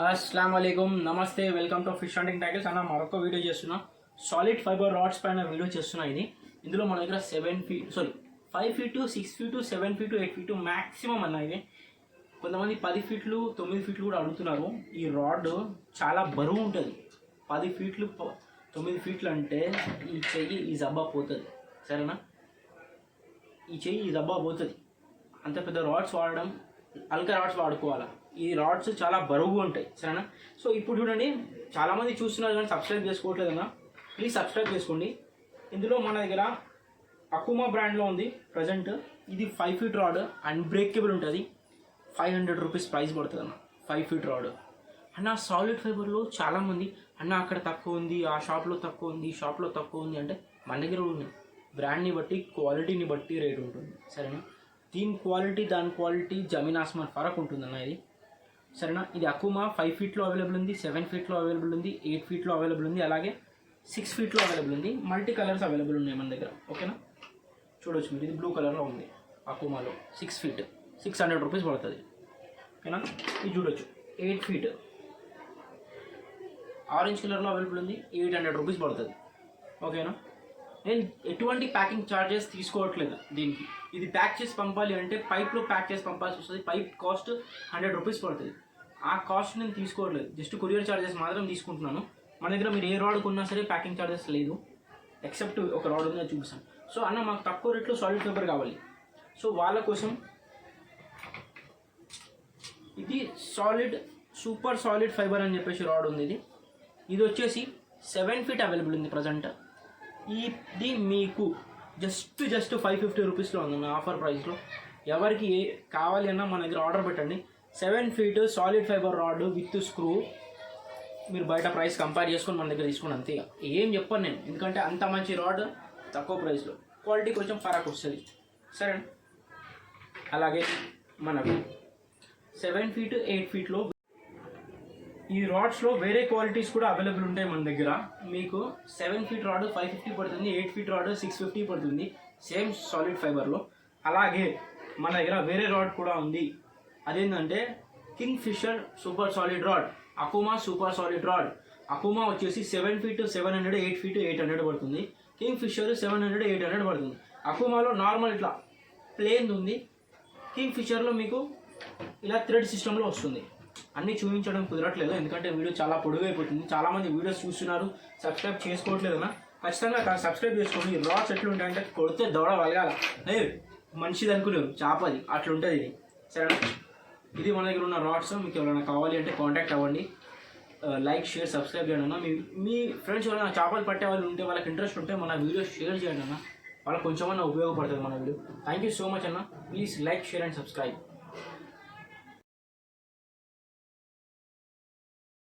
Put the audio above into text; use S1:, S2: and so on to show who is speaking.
S1: అస్సలం అయికం నమస్తే welcome to fish hunting tackles అన్న మరొక వీడియో చేస్తున్నా. సాలిడ్ ఫైబర్ రాడ్స్ పైన వీడియో చేస్తున్నా ఇది. ఇందులో మన దగ్గర seven feet sorry five feet six feet seven feet eight feet maximum అన్న ఇది. కొంతమంది పది ఫీట్లు తొమ్మిది ఫీట్లు కూడా అడుగుతున్నారు. ఈ రాడ్ చాలా బరువు ఉంటుంది. పది ఫీట్లు తొమ్మిది ఫీట్లు అంటే ఈ చెయ్యి ఈ జబ్బా పోతుంది. సరేనా? ఈ చెయ్యి ఈ జబ్బా పోతుంది. అంత పెద్ద రాడ్స్ వాడడం అల్కా రాడ్స్ వాడుకోవాలా? ఈ రాడ్స్ చాలా బరువుగా ఉంటాయి సరేనా? సో ఇప్పుడు చూడండి చాలామంది చూస్తున్నారు కానీ సబ్స్క్రైబ్ చేసుకోవట్లేదు కదా. ప్లీజ్ సబ్స్క్రైబ్ చేసుకోండి. ఇందులో మన దగ్గర అకుమా బ్రాండ్లో ఉంది ప్రజెంట్ ఇది ఫైవ్ ఫీట్ రాడ్ అన్బ్రేకబుల్ ఉంటుంది. ఫైవ్ హండ్రెడ్ రూపీస్ ప్రైస్ పడుతుంది అన్న. ఫైవ్ ఫీట్ రాడ్ అన్న సాలిడ్ ఫైబర్లో చాలామంది అన్న అక్కడ తక్కువ ఉంది ఆ షాప్లో తక్కువ ఉంది ఈ షాప్లో తక్కువ ఉంది అంటే మన దగ్గర ఉన్నాయి. ఉంది బ్రాండ్ని బట్టి క్వాలిటీని బట్టి రేట్ ఉంటుంది సరేనా? దీని క్వాలిటీ దాని క్వాలిటీ జమీన్ ఆస్మాన్ ఫరక్ ఉంటుంది అన్న ఇది. సరేనా? ఇది అకుమా ఫైవ్ ఫీట్లో అవైలబుల్ ఉంది సెవెన్ ఫీట్లో అవైలబుల్ ఉంది ఎయిట్ ఫీట్లో అవైలబుల్ ఉంది అలాగే సిక్స్ ఫీట్లో అవైలబుల్ ఉంది మల్టీ కలర్స్ అవైలబుల్ ఉన్నాయి మన దగ్గర. ఓకేనా? చూడొచ్చు మీరు ఇది బ్లూ కలర్లో ఉంది అకుమాలో. Six feet. Six hundred rupees పడుతుంది. ఓకేనా? ఇది చూడొచ్చు. Eight feet. ఆరెంజ్ కలర్లో అవైలబుల్ ఉంది ఎయిట్ హండ్రెడ్ రూపీస్ పడుతుంది. ఓకేనా? నేను ఎటువంటి ప్యాకింగ్ ఛార్జెస్ తీసుకోవట్లేదు దీనికి. ఇది ప్యాక్ చేసి పంపాలి అంటే పైప్లో ప్యాక్ చేసి పంపాల్సి వస్తుంది. పైప్ కాస్ట్ హండ్రెడ్ రూపీస్ పడుతుంది. ఆ కాస్ట్ నేను తీసుకోవట్లేదు. జస్ట్ కొరియర్ ఛార్జెస్ మాత్రం తీసుకుంటున్నాను. మన దగ్గర మీరు ఏ రాడ్ కొన్నా సరే ప్యాకింగ్ ఛార్జెస్ లేదు. ఎక్సెప్ట్ ఒక రాడ్ ఉందని చూపిస్తాను. సో అన్న మాకు తక్కువ రేట్లో సాలిడ్ పేపర్ కావాలి. సో వాళ్ళ కోసం ఇది సాలిడ్ సూపర్ సాలిడ్ ఫైబర్ అని చెప్పేసి రాడ్ ఉంది ఇది. ఇది వచ్చేసి సెవెన్ ఫీట్ అవైలబుల్ ఉంది ప్రజెంట్ ఇది మీకు జస్ట్ జస్ట్ ఫైవ్ ఫిఫ్టీ రూపీస్లో ఉంది ఆఫర్ ప్రైస్లో ఎవరికి ఏ కావాలి అన్నా మన దగ్గర ఆర్డర్ పెట్టండి. Seven feet solid fibre rod with screw మీరు బయట ప్రైస్ కంపేర్ చేసుకొని మన దగ్గర తీసుకుని అంతే ఏం చెప్పాను నేను. ఎందుకంటే అంత మంచి రాడ్ తక్కువ ప్రైస్లో క్వాలిటీ కొంచెం ఫరక్ వస్తుంది. సరే అలాగే మనకు సెవెన్ ఫీట్ ఎయిట్ ఫీట్లో ఈ రాడ్స్లో వేరే క్వాలిటీస్ కూడా అవైలబుల్ ఉంటాయి మన దగ్గర. మీకు seven feet rod five fifty పడుతుంది eight feet rod six fifty పడుతుంది సేమ్ సాలిడ్ ఫైబర్లో అలాగే మన దగ్గర వేరే రాడ్ కూడా ఉంది. అదేంటంటే Kingfisher super solid rod Akuma super solid rod Akuma వచ్చేసి seven feet seven hundred eight feet eight hundred పడుతుంది. Kingfisher seven hundred eight hundred పడుతుంది. అకుమాలో నార్మల్ ఇట్లా ప్లేన్ ఉంది. కింగ్ ఫిషర్లో మీకు ఇలా థ్రెడ్ సిస్టంలో వస్తుంది. అన్నీ చూపించడం కుదరట్లేదు. ఎందుకంటే వీడియో చాలా పొడుగైపోతుంది. అయిపోతుంది చాలా మంది వీడియోస్ చూస్తున్నారు. సబ్స్క్రైబ్ చేసుకోవట్లేదు అన్న ఖచ్చితంగా సబ్స్క్రైబ్ చేసుకోండి. రాడ్స్ ఎట్లుంటాయంటే కొడితే దౌడ వలగాల. ఏ మనిషిది అనుకునేవు చేపది. అట్లుంటుంది ఇది. సరేనా? ఇది మన దగ్గర ఉన్న రాడ్స్ మీకు ఎవరైనా కావాలి అంటే కాంటాక్ట్ అవ్వండి. లైక్ షేర్ సబ్స్క్రైబ్ చేయండి అన్న. మీ మీ ఫ్రెండ్స్ ఎవరైనా చేపలు పట్టే వాళ్ళు ఉంటే వాళ్ళకి ఇంట్రెస్ట్ ఉంటే మన వీడియో షేర్ చేయండి అన్న. వాళ్ళకి కొంచెమన్నా ఉపయోగపడుతుంది మన video thank you so much అన్న. Please like share and subscribe